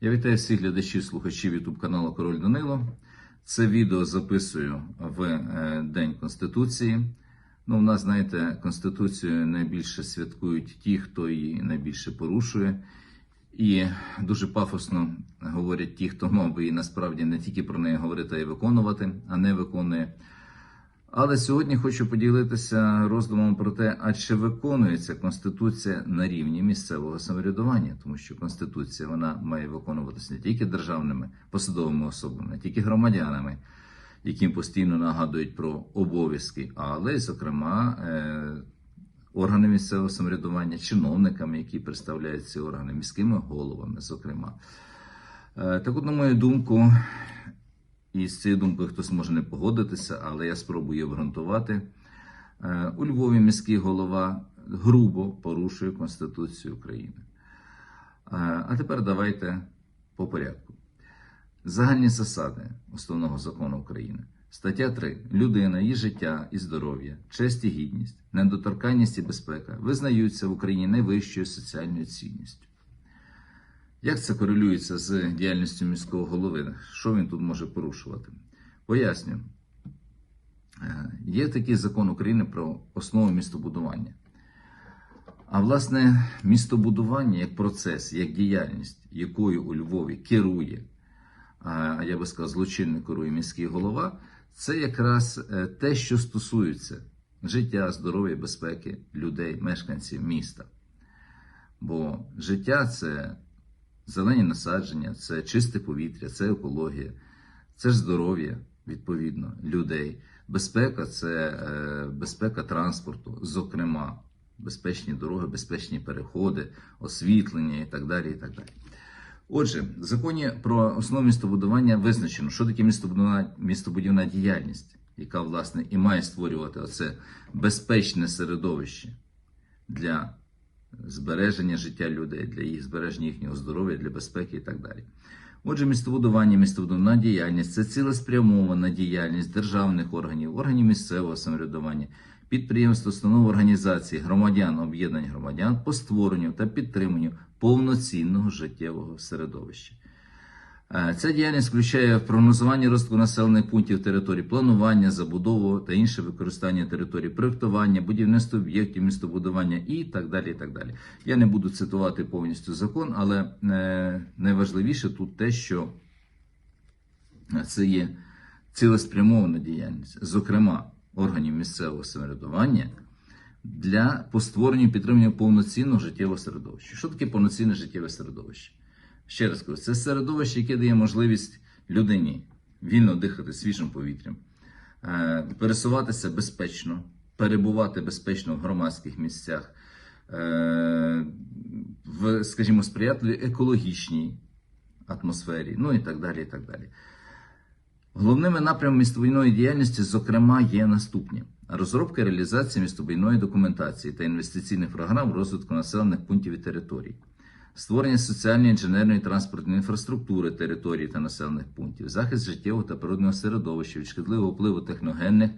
Я вітаю всіх глядачів, слухачів YouTube каналу Король Данило. Це відео записую в е, День Конституції. Ну, у нас, знаєте, Конституцію найбільше святкують ті, хто її найбільше порушує. І дуже пафосно говорять ті, хто мав би її насправді не тільки про неї говорити, а й виконувати, а не виконує. Але сьогодні хочу поділитися роздумом про те, а чи виконується Конституція на рівні місцевого самоврядування, тому що Конституція вона має виконуватися не тільки державними посадовими особами, не тільки громадянами, яким постійно нагадують про обов'язки, але й, зокрема, е, органи місцевого самоврядування, чиновниками, які представляють ці органи, міськими головами, зокрема. Е, Так, от, на мою думку, і з цією думкою хтось може не погодитися, але я спробую обґрунтувати. Е, У Львові міський голова грубо порушує Конституцію України. Е, А тепер давайте по порядку. Загальні засади основного закону України. Стаття 3. Людина, її життя і здоров'я, честь і гідність, недоторканність і безпека визнаються в Україні найвищою соціальною цінністю. Як це корелюється з діяльністю міського голови? Що він тут може порушувати? Поясню. Е, Є такий закон України про основу містобудування. А власне, містобудування як процес, як діяльність, якою у Львові керує, а я би сказав, злочинно керує міський голова, це якраз е, те, що стосується життя, здоров'я, безпеки людей, мешканців міста. Бо життя це зелені насадження, це чисте повітря, це екологія, це ж здоров'я, відповідно, людей. Безпека це е, безпека транспорту, зокрема, безпечні дороги, безпечні переходи, освітлення і так далі. І так далі. Отже, в законі про основу містобудування визначено, що таке містобудівна, містобудівна діяльність, яка, власне, і має створювати оце безпечне середовище для збереження життя людей, для їх збереження їхнього здоров'я, для безпеки і так далі. Отже, містобудування, містобудівна діяльність це цілеспрямована діяльність державних органів, органів місцевого самоврядування, підприємств, установ організацій, громадян, об'єднань громадян по створенню та підтриманню повноцінного життєвого середовища. Е, Ця діяльність включає прогнозування розвитку населених пунктів територій, планування, забудову та інше використання територій, проєктування, будівництво об'єктів містобудування і так далі. і так далі. Я не буду цитувати повністю закон, але е, найважливіше тут те, що це є цілеспрямована діяльність, зокрема органів місцевого самоврядування для по створенню і підтримання повноцінного життєвого середовища. Що таке повноцінне життєве середовище? Ще раз кажу, це середовище, яке дає можливість людині вільно дихати свіжим повітрям, е, пересуватися безпечно, перебувати безпечно в громадських місцях, е, в, скажімо, сприятливій екологічній атмосфері, ну і так далі. і так далі. Головними напрямами містобудівної діяльності, зокрема, є наступні: розробка і реалізація містобудівної документації та інвестиційних програм розвитку населених пунктів і територій, створення соціальної інженерної транспортної інфраструктури територій та населених пунктів, захист життєвого та природного середовища від шкідливого впливу техногенних,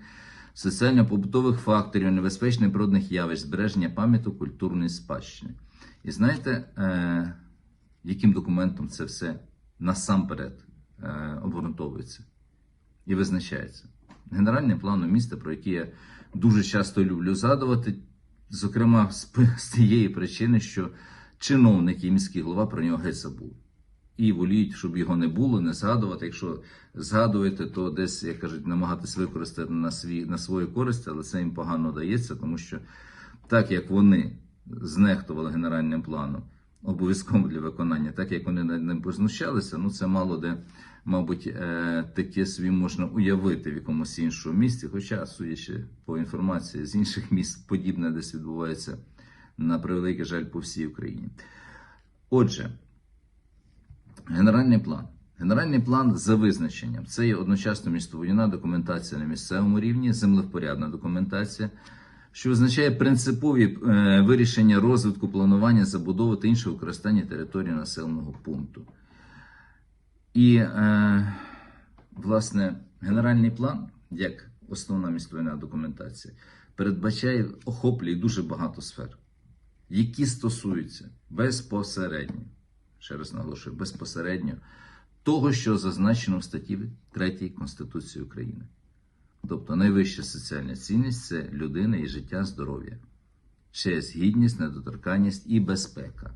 соціально-побутових факторів, небезпечних природних явищ, збереження пам'яток культурної спадщини. І знаєте, е, яким документом це все насамперед е, обґрунтовується? і визначається. Генеральним планом міста, про який я дуже часто люблю згадувати, зокрема з, з тієї причини, що чиновники і міський голова про нього геть забули. І воліють, щоб його не було, не згадувати. Якщо згадуєте, то десь, як кажуть, намагатись використати на свій, на свою користь, але це їм погано дається, тому що так як вони знехтували генеральним планом обов'язково для виконання, так як вони над ним познущалися, ну це мало де мабуть, е, таке собі можна уявити в якомусь іншому місті. Хоча, судячи по інформації з інших міст, подібне десь відбувається на превеликий жаль по всій Україні. Отже, генеральний план. Генеральний план за визначенням це є одночасно містобудівна документація на місцевому рівні, землевпорядна документація, що визначає принципові е, вирішення розвитку, планування, забудови та іншого використання території населеного пункту. І, е, власне, генеральний план, як основна містобудівна документація, передбачає охоплює дуже багато сфер, які стосуються безпосередньо ще раз наголошую, безпосередньо того, що зазначено в статті 3 Конституції України. Тобто найвища соціальна цінність це людина і життя, здоров'я, честь, гідність, недоторканність і безпека.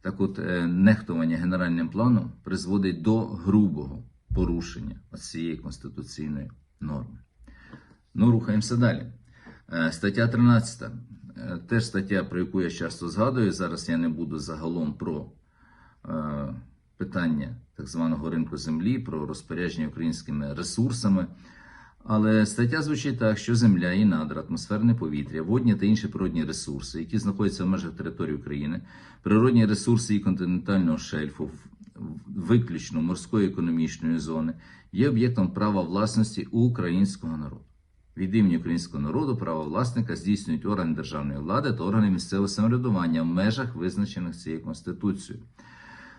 Так от, е, нехтування генеральним планом призводить до грубого порушення цієї конституційної норми. Ну, рухаємося далі. Е, Стаття 13. Е, Теж стаття, про яку я часто згадую. Зараз я не буду загалом про е, питання так званого ринку землі, про розпорядження українськими ресурсами. Але стаття звучить так, що земля і надра, атмосферне повітря, водні та інші природні ресурси, які знаходяться в межах території України, природні ресурси і континентального шельфу, виключно морської економічної зони, є об'єктом права власності українського народу. Від імені українського народу право власника здійснюють органи державної влади та органи місцевого самоврядування в межах, визначених цією конституцією.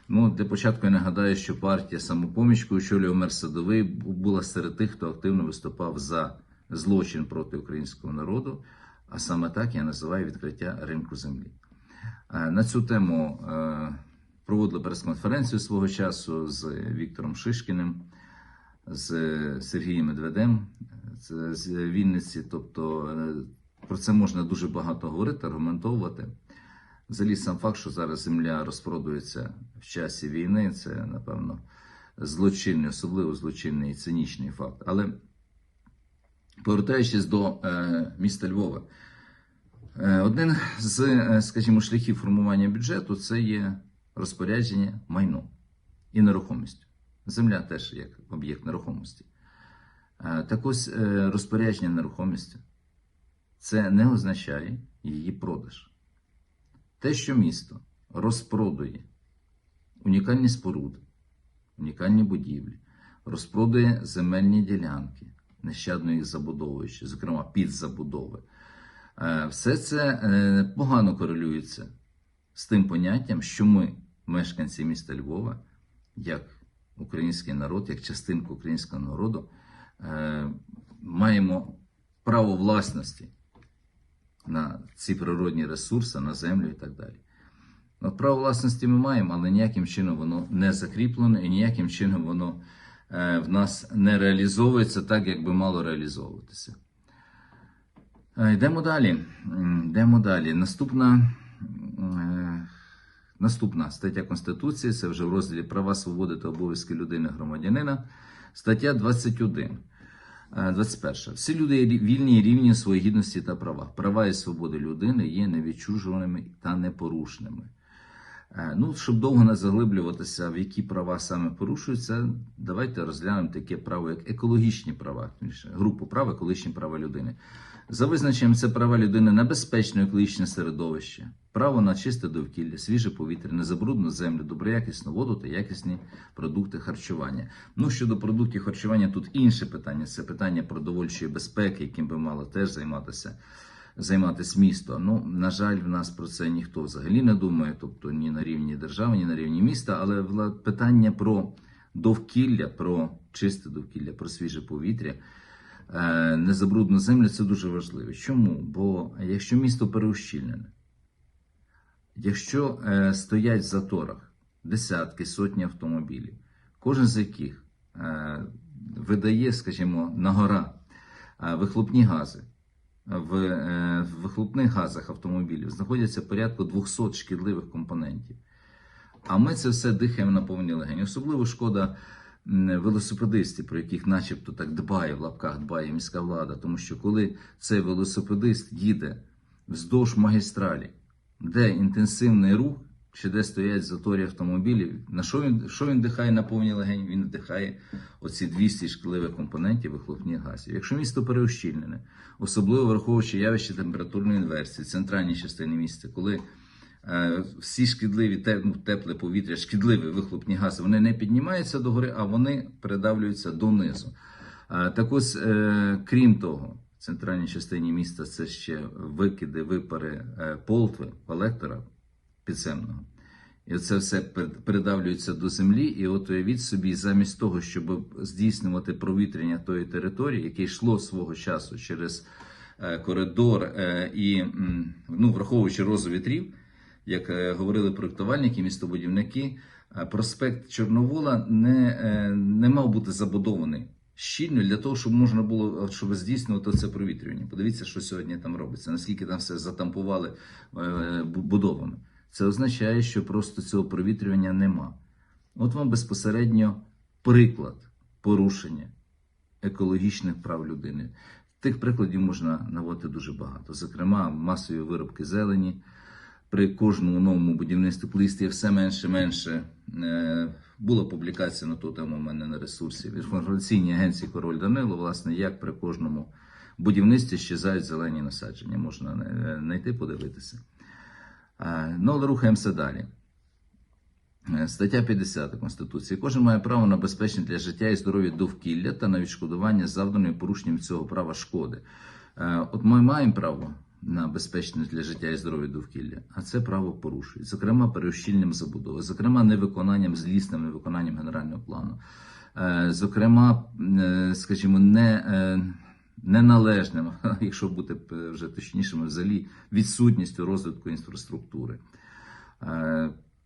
Ну, для початку я нагадаю, що партія самопоміч, яку очолював мер Садовий, була серед тих, хто активно виступав за злочин проти українського народу. А саме так я називаю відкриття ринку землі. Е, На цю тему е, проводили прес-конференцію свого часу з Віктором Шишкіним, з Сергієм Медведем з Вінниці. Тобто е, про це можна дуже багато говорити, аргументовувати. Взагалі, сам факт, що зараз земля розпродується в часі війни, це, напевно, злочинний, особливо злочинний і цинічний факт. Але повертаючись до е, міста Львова, е, один з, скажімо, шляхів формування бюджету це є розпорядження майном і нерухомістю. Земля теж як об'єкт нерухомості. Е, так ось е, розпорядження нерухомістю це не означає її продаж. Те, що місто розпродує унікальні споруди, унікальні будівлі, розпродує земельні ділянки, нещадно їх забудовуючи, зокрема підзабудови, е, все це погано корелюється з тим поняттям, що ми, мешканці міста Львова, як український народ, як частинка українського народу, маємо право власності на ці природні ресурси, на землю і так далі. От право власності ми маємо, але ніяким чином воно не закріплено і ніяким чином воно е, в нас не реалізовується так, як би мало реалізовуватися. Е, йдемо далі. Йдемо далі. Наступна, е, наступна стаття Конституції це вже в розділі Права, свободи та обов'язки людини громадянина. Стаття 21. Е, 21. Всі люди є вільні і рівні в своїй гідності та правах. Права і свободи людини є невідчужуваними та непорушними. Е, Ну, щоб довго не заглиблюватися, в які права саме порушуються, давайте розглянемо таке право, як екологічні права, групу прав екологічні права людини. За визначенням, це права людини на безпечне екологічне середовище, право на чисте довкілля, свіже повітря, незабрудну землю, доброякісну воду та якісні продукти харчування. Ну, щодо продуктів харчування, тут інше питання це питання продовольчої безпеки, яким би мало теж займатися. Займатися місто. Ну, на жаль, в нас про це ніхто взагалі не думає, тобто ні на рівні держави, ні на рівні міста. Але питання про довкілля, про чисте довкілля, про свіже повітря, незабрудну землю це дуже важливо. Чому? Бо якщо місто переущільнене, якщо е, стоять в заторах десятки, сотні автомобілів, кожен з яких е, видає, скажімо, на гора е, вихлопні гази. Е, в вихлопних газах автомобілів знаходяться порядку 200 шкідливих компонентів. А ми це все дихаємо на повні легені. Особливо шкода м, велосипедистів, про яких начебто так дбає в лапках дбає міська влада. Тому що коли цей велосипедист їде вздовж магістралі, де інтенсивний рух, чи де стоять заторі автомобілів, на що він, що він дихає на повні легені? Він дихає оці 200 шкідливих компонентів вихлопних газів. Якщо місто переущільнене, особливо враховуючи явище температурної інверсії центральній частині міста, коли всі шкідливі ну, тепле повітря, шкідливі вихлопні гази, вони не піднімаються догори, а вони передавлюються донизу. Е, так ось, е, крім того, в центральній частині міста це ще викиди, випари е, полтви, колектора підземного. І це все передавлюється до землі. І от уявіть собі, замість того, щоб здійснювати провітряння тої території, яке йшло свого часу через е, коридор е, і ну, враховуючи розу вітрів, як е, говорили проєктувальники, містобудівники, е, проспект Чорновола не, е, не мав бути забудований щільно для того, щоб можна було щоб здійснювати це провітрювання. Подивіться, що сьогодні там робиться, наскільки там все затампували будовами. Це означає, що просто цього провітрювання нема. От вам безпосередньо приклад порушення екологічних прав людини. Тих прикладів можна наводити дуже багато. Зокрема, масові виробки зелені. При кожному новому будівництві коли все менше менше. Е, Була публікація на ту тему у мене на ресурсі. В інформаційній агенції Король Данило, власне, як при кожному будівництві щезають зелені насадження. Можна е, знайти, подивитися. Е, Ну, але рухаємося далі. Стаття 50 Конституції. Кожен має право на безпечне для життя і здоров'я довкілля та на відшкодування завданої порушенням цього права шкоди. От ми маємо право на безпечне для життя і здоров'я довкілля, а це право порушують. Зокрема, переощільним забудови, зокрема, невиконанням злісним невиконанням генерального плану, Е, зокрема, е, скажімо, не. е, Неналежним, якщо бути вже точнішими, взагалі відсутністю розвитку інфраструктури.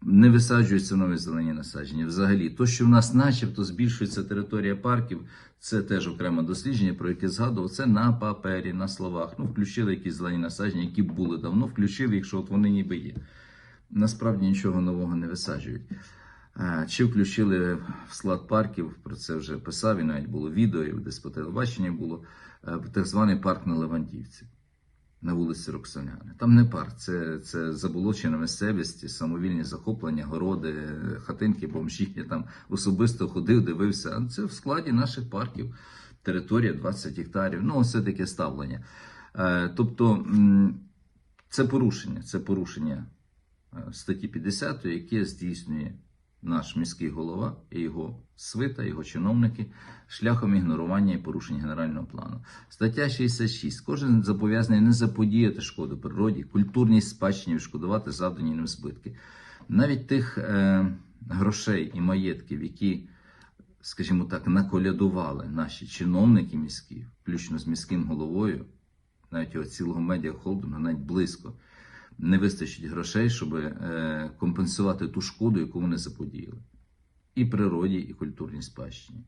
Не висаджуються нові зелені насадження. Взагалі, то, що в нас, начебто, збільшується територія парків, це теж окреме дослідження, про яке згадував. Це на папері, на словах. Ну, включили якісь зелені насадження, які були давно, включили їх, що от вони ніби є. Насправді нічого нового не висаджують. Е, Чи включили в склад парків, про це вже писав, і навіть було відео, і десь по телебаченню було е, так званий парк на Левандівці на вулиці Роксоляни. Там не парк, це, це заболочена місцевість, самовільні захоплення, городи, хатинки, бомжі. Я там особисто ходив, дивився. Це в складі наших парків, територія 20 гектарів. Ну, все таке ставлення. Е, Тобто це порушення, це порушення е, статті 50, яке здійснює наш міський голова і його свита, його чиновники шляхом ігнорування і порушень генерального плану. Стаття 66. Кожен зобов'язаний не заподіяти шкоду природі, культурній спадщині відшкодувати завдані ним збитки. Навіть тих е, грошей і маєтків, які, скажімо так, наколядували наші чиновники міські, включно з міським головою, навіть його цілого медіахолдингу, навіть близько не вистачить грошей, щоб е, компенсувати ту шкоду, яку вони заподіяли. І природі, і культурній спадщині.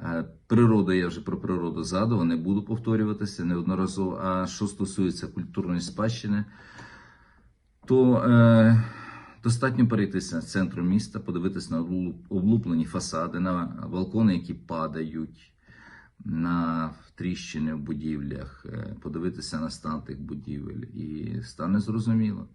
Е, Природа, я вже про природу згадував, не буду повторюватися неодноразово. А що стосується культурної спадщини, то е, достатньо перейтися центру міста, подивитися на облуплені фасади, на балкони, які падають, на тріщини в будівлях, е, подивитися на стан тих будівель, і стане зрозуміло,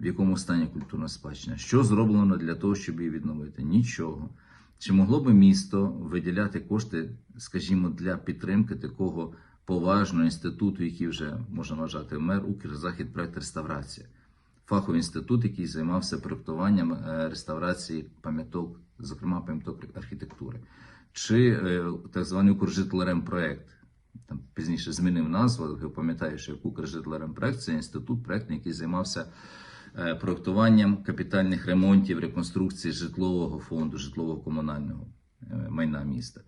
в якому стані культурна спадщина, що зроблено для того, щоб її відновити. Нічого. Чи могло би місто виділяти кошти, скажімо, для підтримки такого поважного інституту, який вже можна вважати мер Укрзахід проект реставрація, фаховий інститут, який займався проектуванням е, реставрації пам'яток, зокрема пам'яток архітектури, чи е, так званий Укржитлерем-проект. Там пізніше змінив назву, я пам'ятаю, що як Укржитлерем-проект це інститут проектний, який займався е, проектуванням капітальних ремонтів, реконструкції житлового фонду, житлово-комунального е, майна міста.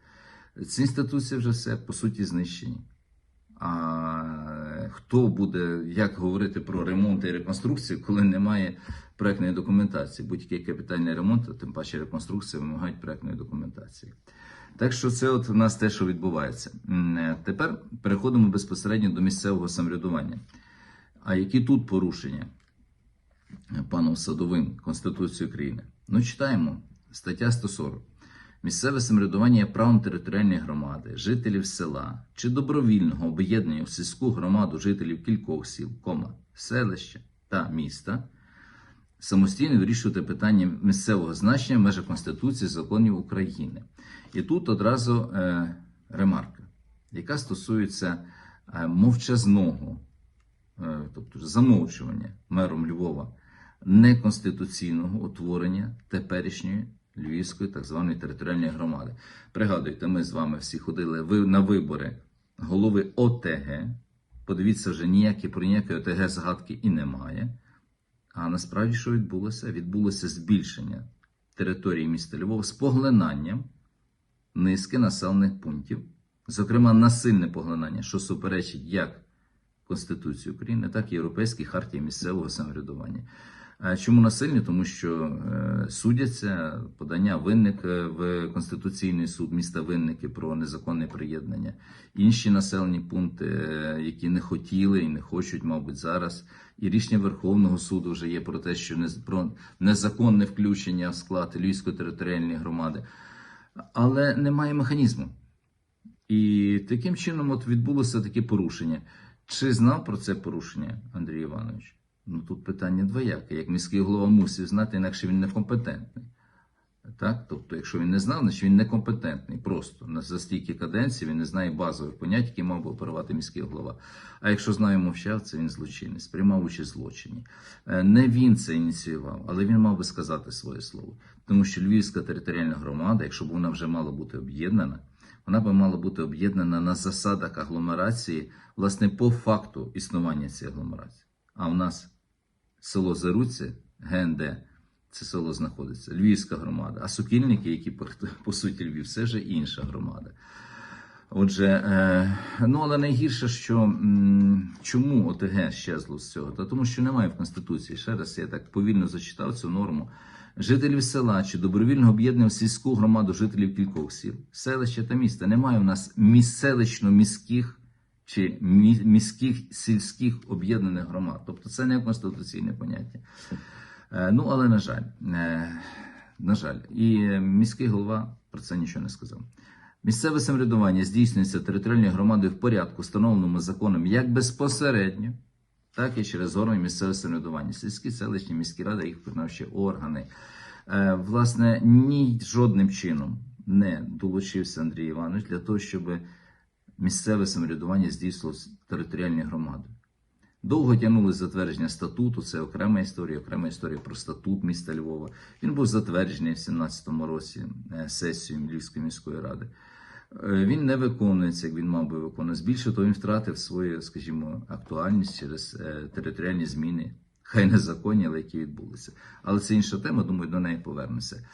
Ці інституції вже все по суті знищені. А хто буде як говорити про ремонт і реконструкцію, коли немає проектної документації? Будь-який капітальний ремонт, а тим паче реконструкція, вимагають проектної документації. Так що це от у нас те, що відбувається. Е, Тепер переходимо безпосередньо до місцевого самоврядування. А які тут порушення паном Садовим Конституції України? Ну, читаємо стаття 140. Місцеве самоврядування є правом територіальної громади, жителів села чи добровільного об'єднання в сільську громаду жителів кількох сіл, кома, селища та міста самостійно вирішувати питання місцевого значення в межах Конституції законів України. І тут одразу е, ремарка, яка стосується е, мовчазного, е, тобто замовчування мером Львова неконституційного утворення теперішньої Львівської так званої територіальної громади. Пригадуйте, ми з вами всі ходили на вибори голови ОТГ. Подивіться, вже ніякі про ніякі ОТГ згадки і немає. А насправді що відбулося? Відбулося збільшення території міста Львова з поглинанням низки населених пунктів, зокрема насильне поглинання, що суперечить як Конституції України, так і Європейській хартії місцевого самоврядування. Чому насильні? Тому що е, судяться подання винник е, в Конституційний суд міста Винники про незаконне приєднання. Інші населені пункти, е, які не хотіли і не хочуть, мабуть, зараз. І рішення Верховного суду вже є про те, що не про незаконне включення в склад Львівської територіальної громади, але немає механізму. І таким чином от відбулося таке порушення. Чи знав про це порушення Андрій Іванович? Ну тут питання двояке. Як міський голова мусив знати, інакше він некомпетентний. Так? Тобто, якщо він не знав, значить він некомпетентний. Просто за стільки каденцій він не знає базових понять, які мав би оперувати міський голова. А якщо знає мовчав, це він злочинець, приймав участь злочині. Е, Не він це ініціював, але він мав би сказати своє слово. Тому що Львівська територіальна громада, якщо б вона вже мала бути об'єднана, вона би мала бути об'єднана на засадах агломерації, власне, по факту існування цієї агломерації. А в нас село Заруці, ГНД, це село знаходиться, Львівська громада, а сукільники, які по, суті Львів, це вже інша громада. Отже, е, ну але найгірше, що чому ОТГ щезло з цього? Та тому, що немає в Конституції. Ще раз я так повільно зачитав цю норму. Жителів села чи добровільно об'єднання в сільську громаду жителів кількох сіл, селища та міста. Немає у нас міселично-міських чи міських сільських об'єднаних громад. Тобто це не конституційне поняття. Е, Ну, але на жаль, е, на жаль, і е, міський голова про це нічого не сказав. Місцеве самоврядування здійснюється територіальною громадою в порядку, встановленому законом як безпосередньо, так і через органи місцевого самоврядування, сільські, селищні, міські ради, їх виконавчі органи. Власне, ні жодним чином не долучився Андрій Іванович для того, щоб місцеве самоврядування здійснилось територіальною громадою. Довго тягнули затвердження статуту, це окрема історія, окрема історія про статут міста Львова. Він був затверджений в 17-му році е, сесією Львівської міської ради. Е, Він не виконується, як він мав би виконуватися. Більше того, він втратив свою, скажімо, актуальність через е, територіальні зміни, хай незаконні, але які відбулися. Але це інша тема, думаю, до неї повернемося.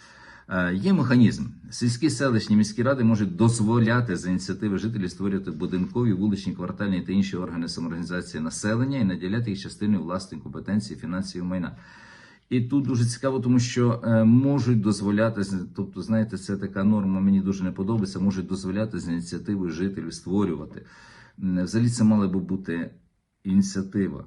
Е, Є механізм. Сільські селищні міські ради можуть дозволяти за ініціативи жителів створювати будинкові, вуличні, квартальні та інші органи самоорганізації населення і наділяти їх частиною власної компетенції, фінансів майна. І тут дуже цікаво, тому що е, можуть дозволяти, тобто, знаєте, це така норма, мені дуже не подобається, можуть дозволяти з ініціативою жителів створювати. Взагалі це мала би бути ініціатива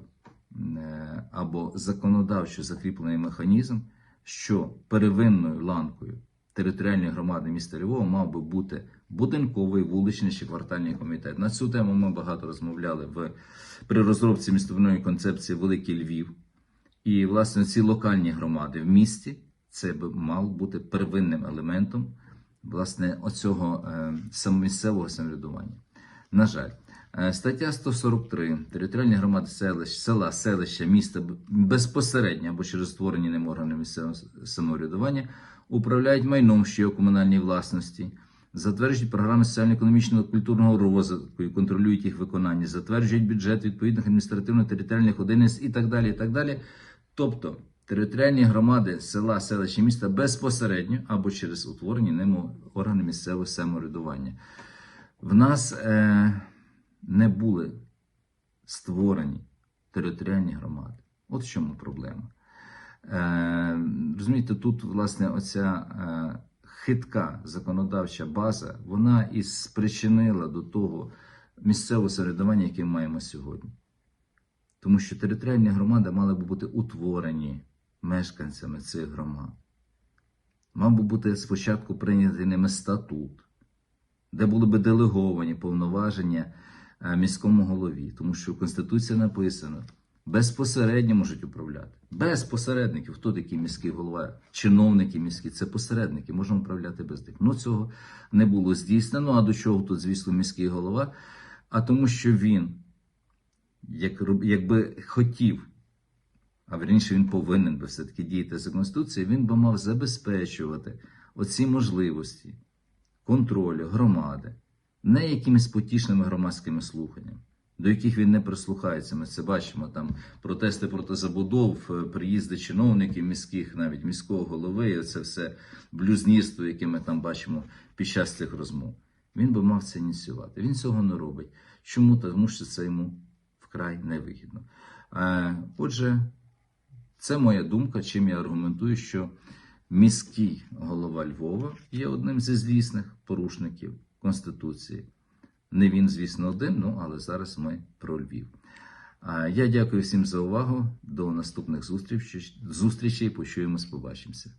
е, або законодавчо закріплений механізм, що первинною ланкою територіальної громади міста Львова мав би бути будинковий, вуличний чи квартальний комітет. На цю тему ми багато розмовляли в при розробці містобудівної концепції Великий Львів. І, власне, ці локальні громади в місті це б мав бути первинним елементом власне оцього е, самомісцевого самоврядування. На жаль, стаття 143 територіальні громади селищ, села, селища, міста безпосередньо або через створені ним органи місцевого самоврядування управляють майном, що є у комунальній власності. Затверджують програми соціально-економічного культурного розвитку і контролюють їх виконання, затверджують бюджет відповідних адміністративно-територіальних одиниць і так далі. І так далі. Тобто територіальні громади села, селища, міста безпосередньо або через утворені ними органи місцевого самоврядування. В нас е, не були створені територіальні громади. От в чому проблема. Е, розумієте, тут, власне, оця е, хитка законодавча база, вона і спричинила до того місцевого середування, яке ми маємо сьогодні. Тому що територіальні громади мали б бути утворені мешканцями цих громад. Мав би бути спочатку прийнятий ними статут, де були б делеговані повноваження міському голові, тому що в Конституції написано, безпосередньо можуть управляти. Без посередників. Хто такий міський голова? Чиновники міські, це посередники, можемо управляти без них. Ну цього не було здійснено. А до чого тут, звісно, міський голова? А тому, що він, як, якби хотів, а вірніше він повинен би все-таки діяти за Конституцією, він би мав забезпечувати оці можливості контролю громади, не якимись потішними громадськими слуханнями, до яких він не прислухається. Ми це бачимо там протести проти забудов, е, приїзди чиновників міських, навіть міського голови, це все блюзнірство, яке ми там бачимо під час цих розмов. Він би мав це ініціювати. Він цього не робить. Чому? Тому що це йому вкрай невигідно. Е, Отже, це моя думка, чим я аргументую, що міський голова Львова є одним зі злісних порушників Конституції. Не він, звісно, один, ну але зараз ми про Львів. Я дякую всім за увагу. До наступних зустрічей. Зустрічей. Почуємось, побачимося.